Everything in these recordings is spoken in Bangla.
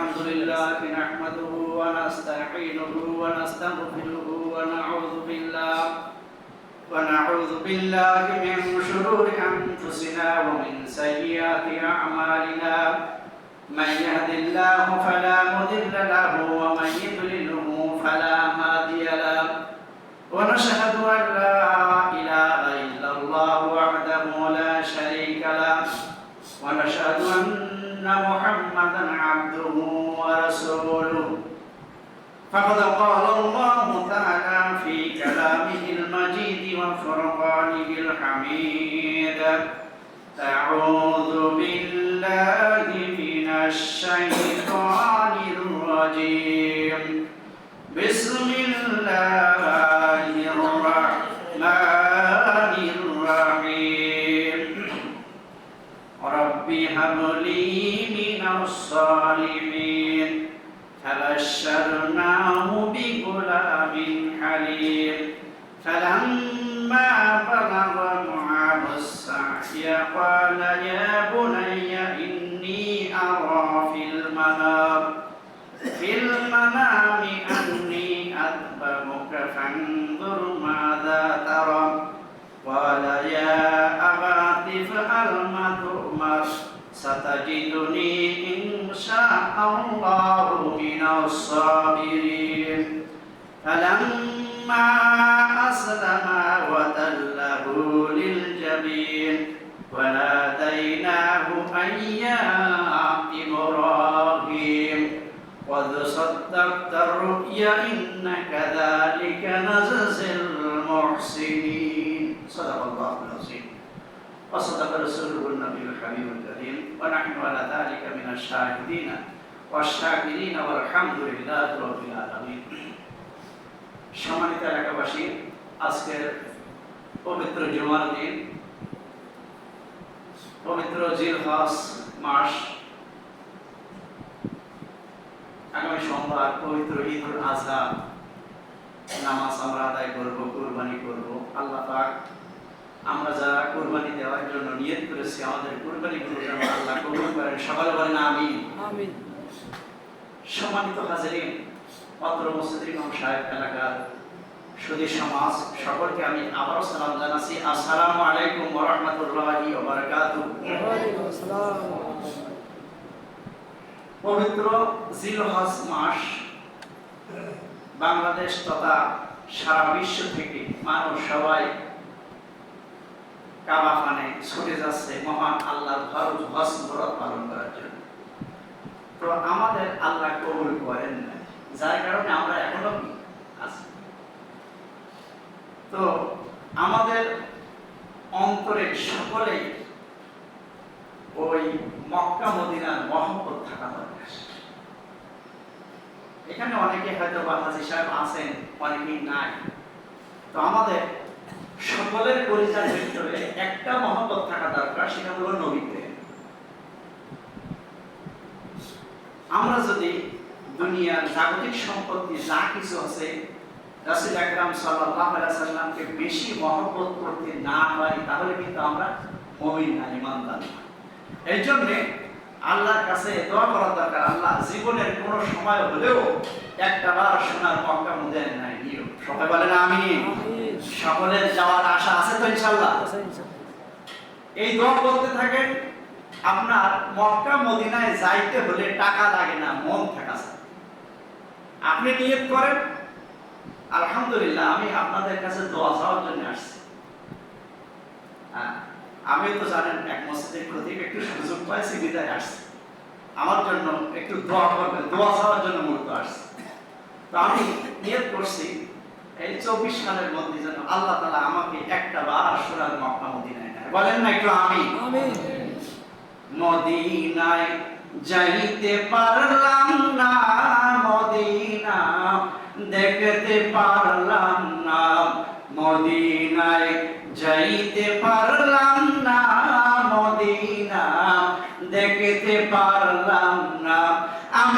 الحمد لله نحمده ونستعينه ونستغفره ونعوذ بالله. ونعوذ بالله من شرور أنفسنا ومن سيئات أعمالنا. من يهد الله فلا مضل له ومن يضلله فلا هادي له. ونشهد أن محمدا عبده ورسوله فقد قال الله تعالى في كلامه المجيد وفرقانه الحميد أعوذ بالله من الشيطان الرجيم بسم الله فانظر ماذا ترى قال يا أبت افعل ما تؤمر ستجدني إن شاء الله من الصابرين فلما أسلم وتله للجبين وناديناه أن يا إبراهيم قد صدقت الرؤيا إن المحسنين صدق الله العظيم وصدق رسوله النبي الحبيب الكريم ونحن على ذلك من الشاهدين والشاكرين والحمد لله رب العالمين সম্মানিত এলাকাবাসী আজকের পবিত্র জুমার দিন পবিত্র জিলহাস মাস আগামী সোমবার পবিত্র ঈদুল আজহা নামাজ আমরা আদায় করব কুরবানি করব। আল্লাহ পাক আমরা যারা কুরবানি দেওয়ার জন্য নিয়ত করেছি আমাদের কুরবানি গুলো যেন আল্লাহ কবুল করেন। সকালে বলেন আমি সম্মানিত হাজিরিন অত্র মসজিদ ইমাম সাহেব এলাকার সুদী সমাজ সকলকে আমি আবারও সালাম জানাচ্ছি। আসসালামু আলাইকুম ওয়া রাহমাতুল্লাহি ওয়া বারাকাতুহু পবিত্র জিলহজ মাস বাংলাদেশ তথা সারা বিশ্ব থেকে মানুষ সবাই কাবাখানে ছুটে যাচ্ছে মহান আল্লাহর ফরজ হজ ব্রত পালন করার জন্য। তো আমাদের আল্লাহ কবুল করেন না, যার কারণে আমরা এখনও আছি। তো আমাদের অন্তরে সকলেই ওই মক্কা মদিনার মহব্বত থাকা দরকার। এখানে অনেকে হয়তো বা হাজি সাহেব আছেন, অনেকেই নাই। তো আমাদের সকলের পরিচয়ের ভিতরে একটা মহব্বত থাকা দরকার, সেটা হলো নবী আমরা যদি দুনিয়ার জাগতিক সম্পত্তি যা কিছু আছে, রাসূল আকরাম আলাইহি সাল্লামকে বেশি মহব্বত করতে না পারি, তাহলে কিন্তু আমরা মুমিন না, ঈমানদার না। এই জন্য আল্লাহর কাছে দোয়া করা দরকার। আল্লাহ জীবনের কোন সময় হলেও একটা বার সোনার মক্কা মদিনা নাই। সবাই বলেন আমি সকলের যাওয়ার আশা আছে তো ইনশাআল্লাহ আচ্ছা, এই দোয়া বলতে থাকেন আপনার মক্কা মদিনায় যাইতে হলে টাকা লাগে না মন থাকা আপনি নিয়ত করেন আলহামদুলিল্লাহ আমি আপনাদের কাছে দোয়া চাওয়ার জন্য আসছি। হ্যাঁ, আমি তো জানেন এক মসজিদের খতিব একটু সুযোগ পাইছি বিদায় আসছি। আমার জন্য একটু দোয়া করবেন দোয়া চাওয়ার জন্য মূলত আসছি। তো আমি নিয়ত করছি এই চব্বিশ সালের মধ্যে যেন আল্লাহ তালা আমাকে একটা বার সোনার মক্কা মদিনায় নেয়। বলেন না একটু আমি। মদিনায় যাইতে পারলাম না মদিনা দেখতে পারলাম না মদিনায় যাইতে পারলাম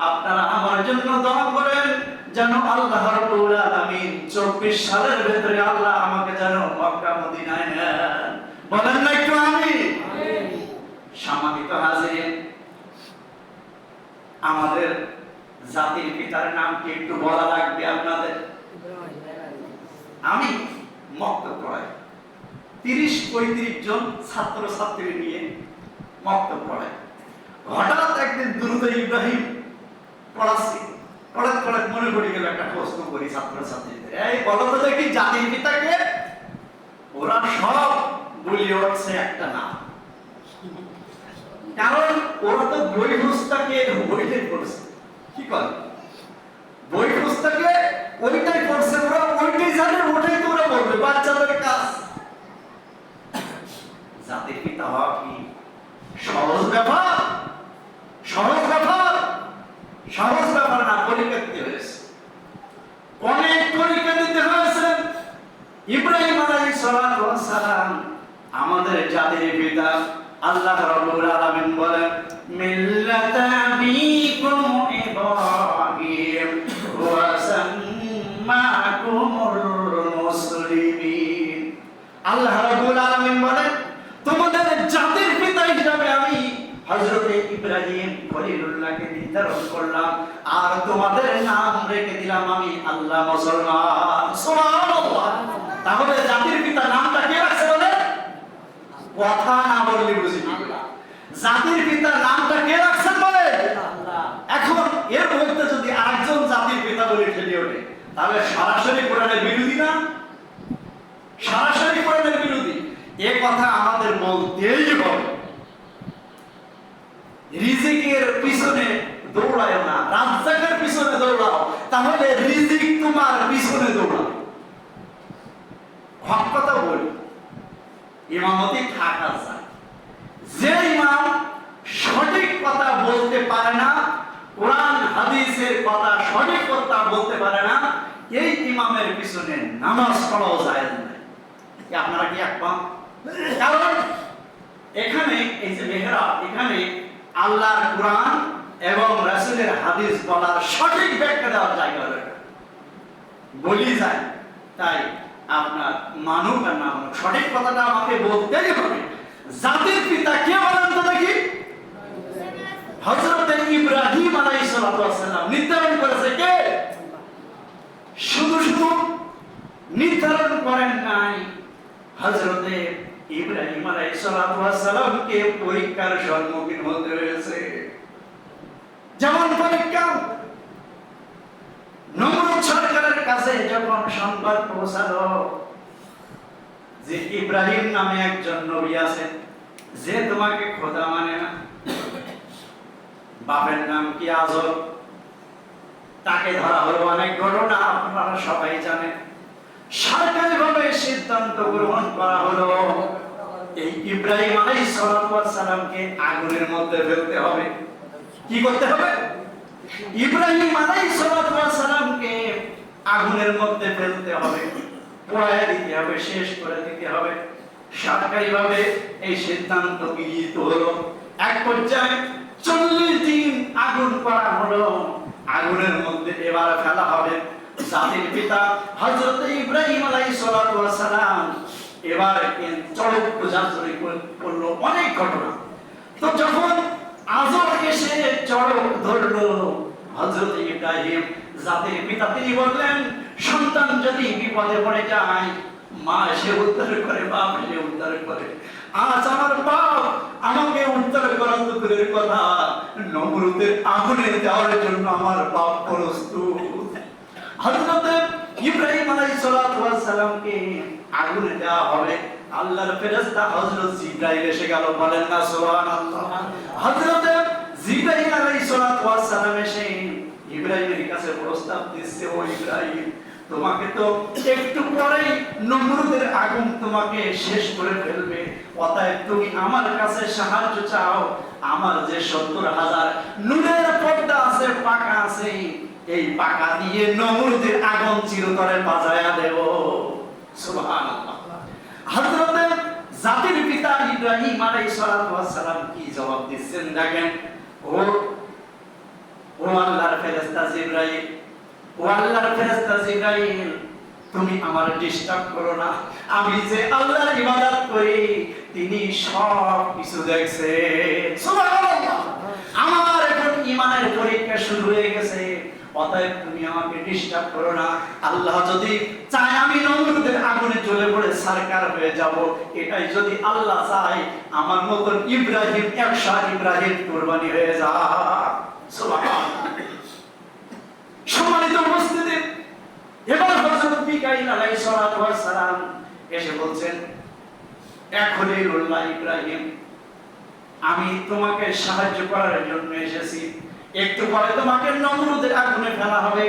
আপনারা আমার জন্য দোয়া করেন যেন আল্লাহ রাব্বুল আলামিন 24 সালের ভেতরে আল্লাহ আমাকে যেন মক্কা মদিনায় নেন। বলেন না একটু আমি? সম্মানিত হাজির আমাদের জাতির পিতার নাম কি একটু বলা লাগবে আপনাদের? আমি মক্তব পড়াই তিরিশ পঁয়ত্রিশ জন ছাত্র ছাত্রী নিয়ে মক্তব পড়াই হঠাৎ একদিন দ্রুত ইব্রাহিম পড়াচ্ছি। পড়াত পড়াত মনে পড়ে গেল একটা প্রশ্ন করি ছাত্র ছাত্রীদের এই বলো তো দেখি জাতির পিতাকে? ওরা সব বলি উঠছে একটা নাম। কারণ ওরা তো বই পুস্তকে বইটাই পড়ছে। কি করে বই পুস্তকে ওইটাই পড়ছে, ওরা ওইটাই জানে, ওটাই তো ওরা বলবে। বাচ্চাদের কাজ জাতির পিতা হওয়া কি সহজ ব্যাপার সহজ ব্যাপার সহজ ব্যাপার না পরীক্ষা দিতে হয়েছে অনেক পরীক্ষা দিতে হয়েছে ইব্রাহিম ওয়াস সালাম আমাদের জাতির পিতা আল্লাহ রাব্বুল আলামিন বলেন, মিল্লাতা আবিকুম ইব্রাহিম ওয়া সাম্মাকুমুল মুসলিমিন। আল্লাহ রাব্বুল আলামিন বলেন তোমাদের জাতির পিতা হিসাবে আমি হযরতে ইব্রাহিম খলিলুল্লাহকে নির্ধারণ করলাম, আর তোমাদের নাম রেখে দিলাম আমি আল্লাহ মুসলমান। তাহলে জাতির পিতা নামটা কে রাখছে বলে? কথা না বললে বুঝি জাতির পিতার নামটা কে রাখছেন বলে? এখন এর মধ্যে যদি আরেকজন জাতির পিতা বলে ঠেলে ওঠে, তাহলে সরাসরি কোরআনের বিরোধী না? সরাসরি কোরআনের বিরোধী। এ কথা আমাদের বলতেই হবে। রিজিকের পিছনে দৌড়ায় না, রাজ্জাকের পিছনে দৌড়াও, তাহলে রিজিক তোমার পিছনে দৌড়াও হক কথা বলি, ইমামতি থাকা যায়। যে ইমাম সঠিক কথা বলতে পারে না, কোরআন, হাদিসের কথা সঠিক কথা বলতে পারে না, এই ইমামের পিছনে নামাজ পড়াও যায় না আপনারা কি একমত কারণ এখানে, এই যে মেহরা এখানে আল্লাহর কোরআন এবং রাসূলের হাদিস বলার সঠিক ব্যাখ্যা দেওয়ার জায়গা হলো বলি যায়, তাই আপনার মানুষ আর না মানুক। সঠিক কথাটা আমাকে বলতেই হবে। জাতির পিতা কে বলেন তো দেখি? হযরত ইব্রাহিম আলাইহিস সালাম নির্ধারণ করেছে কে? শুধু শুধু নির্ধারণ করেন নাই, হযরতে ইব্রাহিম আলাইহিস সালামকে পরীক্ষার সম্মুখীন হতে হয়েছে। যেমন পরীক্ষা নমরুদ সরকারের কাছে যখন সংবাদ পৌঁছালো যে ইব্রাহিম নামে একজন নবী আছেন, যে তোমাকে খোদা মানে না, বাপের নাম কি আজব? তাকে ধরা হলো অনেক ঘটনা, আপনারা সবাই জানেন। সরকারিভাবে সিদ্ধান্ত গ্রহণ করা হলো। এই ইব্রাহিম আলাইহিস সালামকে আগুনের মধ্যে ফেলতে হবে। কি করতে হবে? ইব্রাহিম আলাইহিস সালামকে আগুনের মধ্যে ফেলতে হবে। পোড়ায় দিতে হবে, শেষ করে দিতে হবে। সরকারিভাবে এই সিদ্ধান্ত গৃহীত হলো। এক পর্যায়ে চল্লিশ দিন আগুন করা হলো। আগুনের মধ্যে এবার ফেলা হবে। জাতির পিতা হযরত ইব্রাহিম আলাইহিস সালাম এবার চড়ক পূজাচরি করল অনেক ঘটনা। তো যখন আজর এসে চড়ক ধরলো হযরত ইব্রাহিম, জাতির পিতা তিনি বললেন, সন্তান যদি বিপদে পড়ে যায়, মা সে উদ্ধার করে, বাপ সে উদ্ধার করে। আজ আমার বাপ আমাকে উদ্ধার করার তো কথা, নমরুদের আগুনে দেওয়ার জন্য আমার বাপ প্রস্তুত। হযরত ইব্রাহিম আলাইহিস সালামকে আগুনে দেওয়া হবে। আল্লাহর ফেরেশতা হযরত জিবরাইল এসে গেল। বলেন না, সুবহানাল্লাহ। হযরত জিবরাইল আলাইহিস সালাম এসে ইব্রাহিমের কাছে প্রস্তাব দিচ্ছে, ও ইব্রাহিম, তোমাকে তো একটু পরেই নমরুদের আগুন তোমাকে শেষ করে ফেলবে। অতএব তুমি আমার কাছে সাহায্য চাও। আমার যে সত্তর হাজার নুনের পর্দা আছে, পাকা আছে, এই পাকা দিয়ে নমরুদের আগুন চিরতরে বাজায়া দেব। জাতির পিতা ইব্রাহিম সালাম কি জবাব দিচ্ছেন দেখেন? ও আল্লাহর ও আল্লাহর তুমি আমার ডিস্টার্ব করো না। আমি যে আল্লাহর ইবাদত করি, তিনি সব কিছু দেখছে। আমার এখন ইমানের পরীক্ষা শুরু হয়ে গেছে। অতএব তুমি আমাকে ডিস্টার্ব করো না। আল্লাহ যদি চায় আমি নমরুদের আগুনে জ্বলে পড়ে সরকার হয়ে যাব, এটাই যদি আল্লাহ চায়, আমার মতন ইব্রাহিম, একশো ইব্রাহিম কুরবানি হয়ে যা। সম্মানিত উপস্থিতি, এবার হযরত মিকাইল আলাইহিস সালাতু ওয়াস সালাম এসে বলছেন, এখনই রুল্লাহ ইব্রাহিম, আমি তোমাকে সাহায্য করার জন্য এসেছি। একটু পরে তোমাকে নমরুদের আগুনে ফেলা হবে।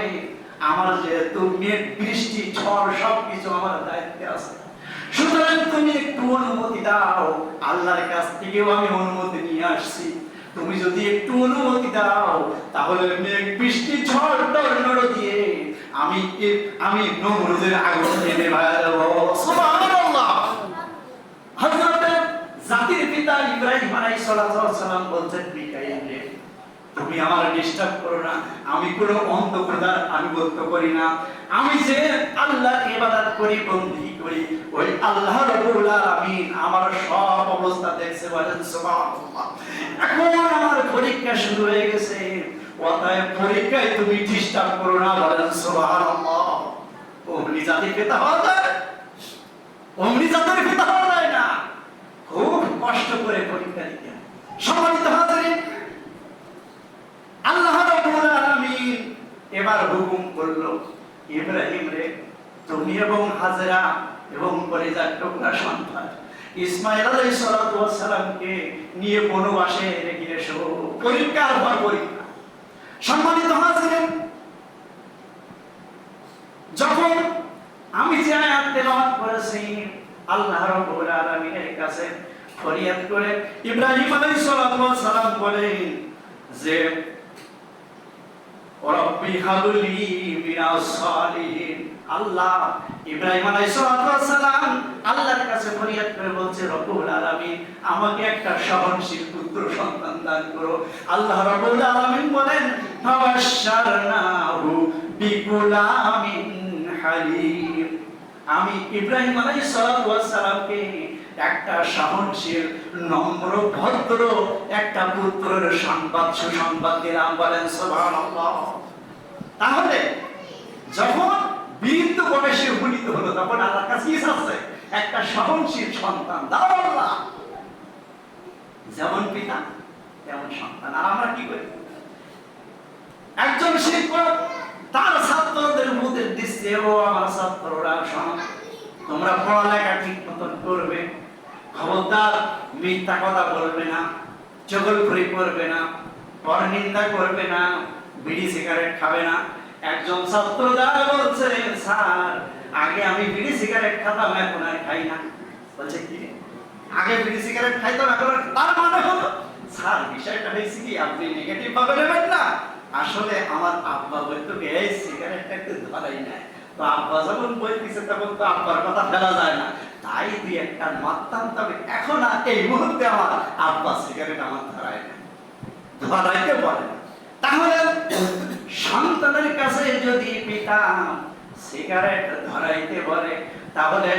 আমার যেহেতু মেঘ, বৃষ্টি, ঝড়, সবকিছু আমার দায়িত্বে আছে। সুতরাং তুমি একটু অনুমতি দাও। আল্লাহর কাছ থেকেও আমি অনুমতি নিয়ে আসছি। তুমি যদি একটু অনুমতি দাও, তাহলে মেঘ, বৃষ্টি, ঝড়, টর্নেডো দিয়ে আমি আমি নমরুদের আগুন এনে সুবহানাল্লাহ! হযরতে জাতির পিতা ইব্রাহিম আলাইহিস সালাম বলছেন, মিকাইল তুমি আমার ডিস্টার্ব করো না। আমি কোনো আনুগত্য করি না। আমি যে আল্লাহর ইবাদত করি করি, ওই আল্লাহ আমার সব অবস্থা দেখছে, বলেন এখন আমার পরীক্ষা শুরু হয়ে গেছে। অতএব পরীক্ষায় তুমি ডিস্টার্ব করো না, বলেন সুবহানাল্লাহ। অমনি জাতির পিতা হওয়া যায়। জাতির পিতা হওয়া যায় না। খুব কষ্ট করে পরীক্ষা দিতে আল্লাহ রাব্বুল আলামিন এবার হুকুম করল। ইব্রাহিম রে তুমি এবং হাজরা এবং পরিজার টুকরা সন্তান। ইসমাইল আলাইহিস সালাতু ওয়াস সালামকে নিয়ে বনবাসে রেখে এসো। পরীক্ষার পর পরীক্ষা। সম্মানিত হাজরিন, যখন আমি যে আয়াত তেলাওয়াত করেছি, আল্লাহ রাব্বুল আলামিনের কাছে ফরিয়াদ করে ইব্রাহিম আলাইহিস সালাতু ওয়াস সালাম বলেন যে রব্বি আল্লাহ ইব্রাহিম আলাইহিস সালাম আল্লাহর কাছে ফরিয়াদ করে বলছে, রব্বুল আলামিন, আমাকে একটা সহনশীল পুত্র সন্তান দান করো। আল্লাহ রব্বুল আলামিন বলেন, ফাবাশশারনাহু বিগুলামিন হালিম। আমি ইব্রাহিম আলাইহিস সালামকে একটা সহনশীল, নম্র, ভদ্র একটা পুত্রের সংবাদ সুসংবাদ দিলাম। বলেন, সুবহানাল্লাহ। তাহলে যখন বীরত্ব বয়সে উপনীত হলো, তখন আল্লাহর কাছে কি চাচ্ছে? একটা সহনশীল সন্তান। দাও আল্লাহ। যেমন পিতা, তেমন সন্তান। আর আমরা কি করি? একজন শিক্ষক, তার ছাত্রদের উপদেশ দিচ্ছে, ও আমার ছাত্ররা শোনো, তোমরা পড়ালেখা ঠিক মতন করবে, খবরদার, মিথ্যা কথা বলবে না চগলখড়ি করবে না, পরনিন্দা করবে না বিড়ি সিগারেট খাবে না। একজন ছাত্র দ্বারা বলছে, স্যার, আগে আমি বিড়ি সিগারেট খেতাম, এখন আর খাই না। বলছে, কি আগে বিড়ি সিগারেট খাইতাম, এখন তার মানে হলো? স্যার, বিষয়টা হয়েছে কি, আপনি নেগেটিভ ভাবে নেবেন না। আসলে আমার আব্বা বলতো এই সিগারেটটা একটু ধরাই না। তো আব্বা যখন বলতেছে, তখন তো আব্বার কথা ফেলা যায় না। তাই দুই একটা মারতাম, তবে এখন এই মুহূর্তে আমার আব্বা সিগারেট আমার ধরায় না। ধরাইতে পারে না। তাহলে সন্তানের কাছে যদি পিতা সিগারেট ধরাইতে পারে তাহলে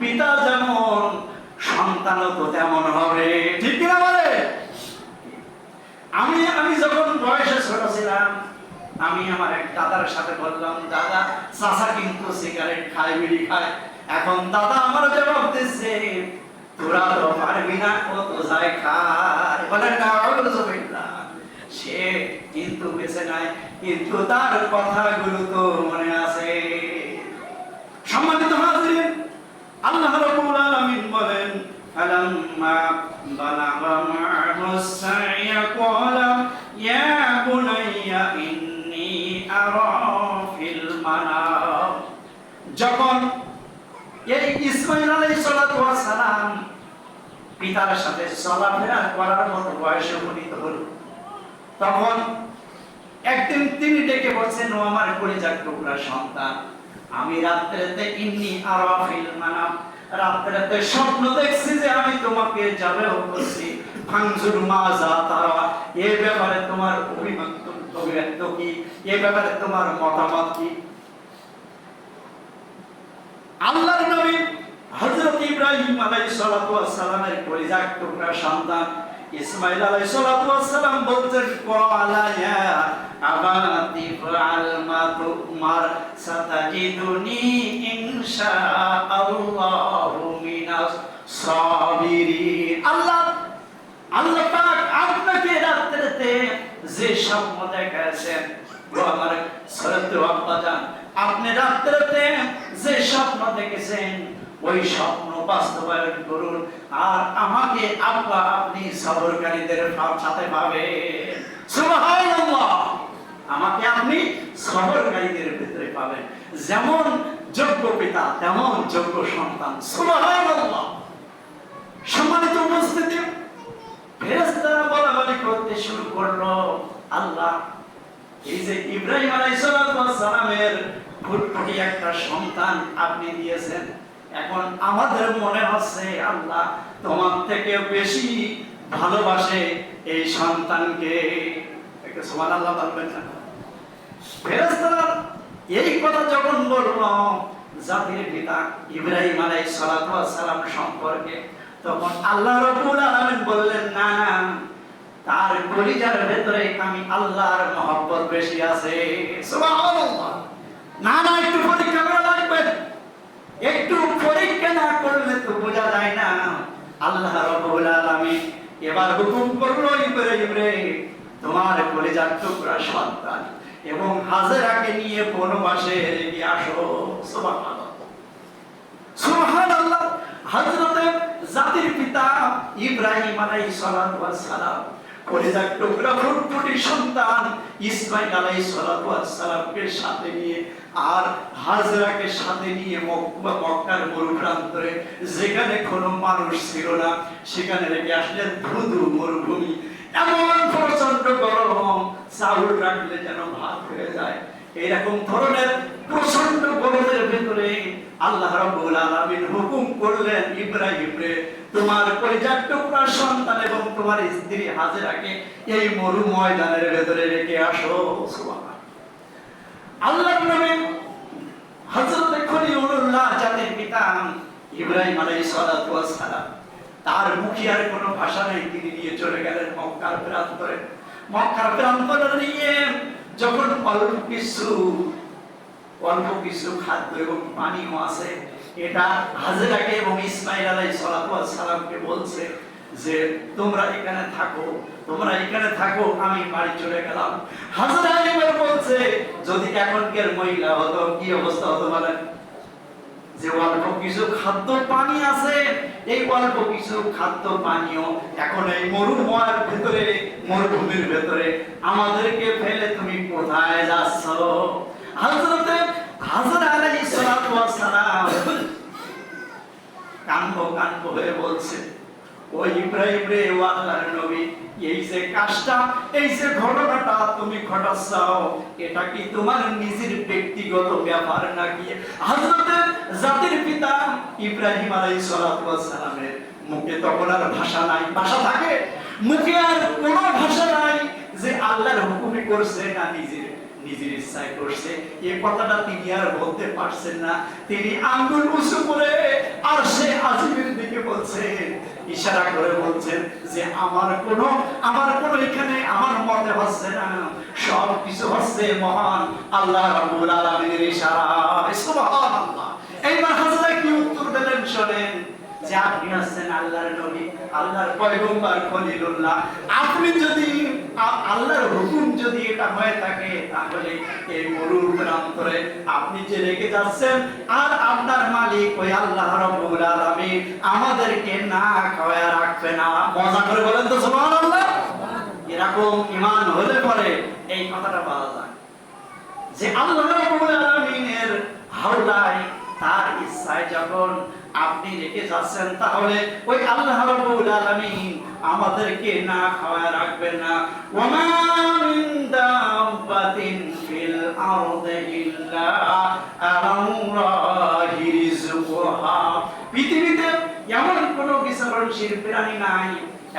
পিতা যেমন সন্তানও তো তেমন হবে। ঠিক কিনা বলে? আমি আমি যখন বয়সে ছোট ছিলাম, আমি আমার এক দাদার সাথে বললাম, দাদা, চাচা কিন্তু সিগারেট খায়, বিড়ি খায়। এখন দাদা আমার জবাব দিচ্ছে, তোরা তো পারবি না ও তো যায় খায়। বলে, না সে কিন্তু বেঁচে নাই কিন্তু তার কথাগুলো তো মনে আছে সম্মানিত হাজির আল্লাহ রাব্বুল আলামিন বলেন فلما بلغ معه السعي قال يا بني إني أرى في المنام ইসমাইল আলাইহিস সালাতু ওয়াস সালাম পিতার সাথে চলাফেরা করার মতো বয়সে উপনীত হল তখন একদিন তিনি ডেকে বলছেন, ও আমার কলিজার টুকরা সন্তান। আমি রাত্রেতে ইন্নি আরাফিল মানাম রাত্রেতে স্বপ্ন দেখছি যে আমি তোমাকে যাবে করছি। ফাংজুর মাজা তারা। এ ব্যাপারে তোমার অভিমত অভিব্যক্ত কি? এ ব্যাপারে তোমার মতামত কি? আল্লাহর নবী হযরত ইব্রাহিম আলাইহিস সালাতু ওয়াস সালামের কলিজার টুকরা সন্তান ইসমাইল আলাইহিস ইয়া আবাতি মা তুমার সাতাজিদুনি ইনশাআল্লাহু মিনাস আল্লাহ আল্লাহ পাক আপনাকে রাত্রিতে যে স্বপ্ন দেখাচ্ছেন ও আমার সরত আপনি রাত্রিতে যে স্বপ্ন দেখেছেন ওই স্বপ্ন বাস্তবায়ন করুন। আর আমাকে আব্বা আপনি সবরকারীদের সাথে সুবহানাল্লাহ। আমাকে আপনি সবরকারীদের ভিতরে পাবেন। যেমন যোগ্য পিতা, তেমন যোগ্য সন্তান। সম্মানিত উপস্থিতি, ফেরেশতারা বলা করতে শুরু করল আল্লাহ। এই যে ইব্রাহিম আলাইহিস সালামের ফুটফুটি একটা সন্তান আপনি দিয়েছেন। এখন আমাদের মনে হচ্ছে আল্লাহ তোমার থেকে বেশি ভালোবাসে এই সন্তানকে। একটু সুবহানাল্লাহ বলবেন না। ফেরেশতারা এই কথা যখন বলল জাতির পিতা ইব্রাহিম আলাইহিস সালাম সম্পর্কে, তখন আল্লাহ রাব্বুল আলামিন বললেন, না না, তার কলিজার ভেতরে আমি আল্লাহর মহব্বত বেশি আছে। না না, একটু পরীক্ষা করা লাগবে একটু পরীক্ষা না করলে তো বোঝা যায় না। আল্লাহ রাব্বুল আলামিন এবার হুকুম করল, ইব্রাহিম রে, তোমার কলিজার টুকরা সন্তান এবং হাজেরাকে নিয়ে বনবাসে রেখে আসো। সুবহানাল্লাহ। সুবহানাল্লাহ। হযরতে জাতির পিতা ইব্রাহিম আলাইহিস সালাম টুকরা ফুটফুটি সন্তান। ইসমাইল ওয়াস সাথে নিয়ে আর হাজরাকে সাথে নিয়ে মক্কা, মক্কার মরুপ্রান্তরে যেখানে কোনো মানুষ ছিল না, সেখানে রেখে আসলেন ধুধু মরুভূমি। এমন প্রচণ্ড গরম, চাউল রাখলে যেন ভাত হয়ে যায়। এরকম ধরনের প্রচণ্ড গরমের ভিতরে আল্লাহ রাব্বুল আলামিন হুকুম করলেন ইব্রাহিম রে তোমার কলিজার টুকরা সন্তান এবং তোমার স্ত্রী হাজেরাকে এই মরু ময়দানের ভেতরে রেখে আসো। সুবহানাল্লাহ। আল্লাহর নামে হযরত খলিলুল্লাহ জাতির পিতা ইব্রাহিম আলাইহিস সালাতু তার মুখে আর কোনো ভাষা নেই। তিনি নিয়ে চলে গেলেন মক্কার প্রান্তরে। মক্কার প্রান্তরে নিয়ে যখন অল্প কিছু অল্প কিছু খাদ্য এবং পানিও আছে। এটা হাজেরাকে এবং ইসমাইল আলাই সালামকে বলছে যে, তোমরা এখানে থাকো, তোমরা এখানে থাকো, আমি বাড়ি চলে গেলাম। হাজরা এবার বলছে, যদি এখনকার মহিলা হতো, কি অবস্থা হতো বলেন? যে অল্প কিছু খাদ্য পানি আছে, এই অল্প কিছু খাদ্য পানীয় এখন এই মরুময়ের ভেতরে, মরুভূমির ভেতরে আমাদেরকে ফেলে তুমি কোথায় যাচ্ছ? হযরতে হয়ে জাতির পিতা ইব্রাহিম মুখে তখন আর ভাষা নাই। ভাষা থাকে? মুখে আর কোনো ভাষা নাই যে আল্লাহর করছে না নিজের। নিজের ইচ্ছায় করছে, এই কথাটা তিনি আর বলতে পারছেন না। তিনি আঙ্গুল উঁচু করে আর সে আজিমের দিকে বলছেন, ইশারা করে বলছেন যে, আমার কোন আমার কোন এখানে আমার মতে হচ্ছে না। সব কিছু হচ্ছে মহান আল্লাহ রাব্বুল আলামিনের ইশারা সুবহানাল্লাহ। এইবার হাজরা কি উত্তর দিলেন শোনেন। আপনি যদি আল্লাহর হুকুম যদি এটা হয়ে থাকে, তাহলে এই মরুর প্রান্তরে আপনি যে রেখে যাচ্ছেন, আর আপনার মালিক ওই আল্লাহ রাব্বুল আলামিন আমাদেরকে না খাওয়ায় রাখবে না। মজা করে বলেন তো, সুবহানাল্লাহ। এরকম ঈমান হলে পরে এই কথাটা বলা যায়। যে আল্লাহ রাব্বুল আলামিনের হাওলায় তার ইচ্ছায় যখন আপনি রেখে যাচ্ছেন, তাহলে ওই আল্লাহ রাব্বুল আলামিন আমাদেরকে না খাওয়ায় রাখবেন না। ওমা মিন দাব্বাতিন ফিল আরদি ইল্লা রিজকুহা পৃথিবীতে এমন কোন বিচরণশীল প্রাণী নাই,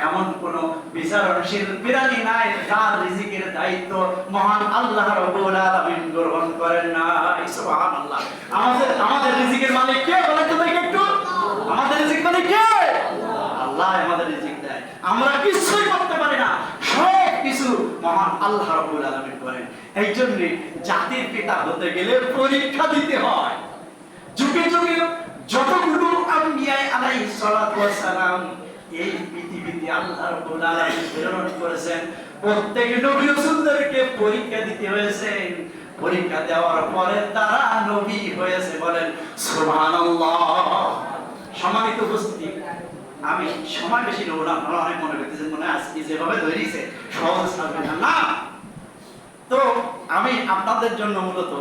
এমন কোন বিচারণশীল প্রাণী নাই যার রিজিকের দায়িত্ব মহান আল্লাহ রাব্বুল আলামিন গ্রহণ করেন না সুবহানাল্লাহ। আমাদের আমাদের রিজিকের মালিক কে? বলেন তো একটু। আমাদের রিজিক মালিক কে? আল্লাহ আমাদের রিজিক দেয় আমরা কিছুই করতে পারি না। সব কিছু মহান আল্লাহ রাব্বুল আলামিন করেন। এই জন্য জাতির পিতা হতে গেলে পরীক্ষা দিতে হয়। যুগে যুগে যতগুলো আম্বিয়া আলাইহিস সালাতু ওয়াস সালাম এই পৃথিবীতে আল্লাহ রাব্বুল আলামিন প্রেরণ করেছেন প্রত্যেক নবী রাসূলদেরকে পরীক্ষা দিতে হয়েছে। পরীক্ষা দেওয়ার পরে তারা নবী হয়েছে বলেন সুবহানাল্লাহ। সম্মানিত উপস্থিতি। আমি সময় বেশি নেব না, আপনারা অনেক মনে করতেছেন, মনে আজকে যেভাবে ধরিয়েছে সহজ থাকবে না! তো আমি আপনাদের জন্য মূলত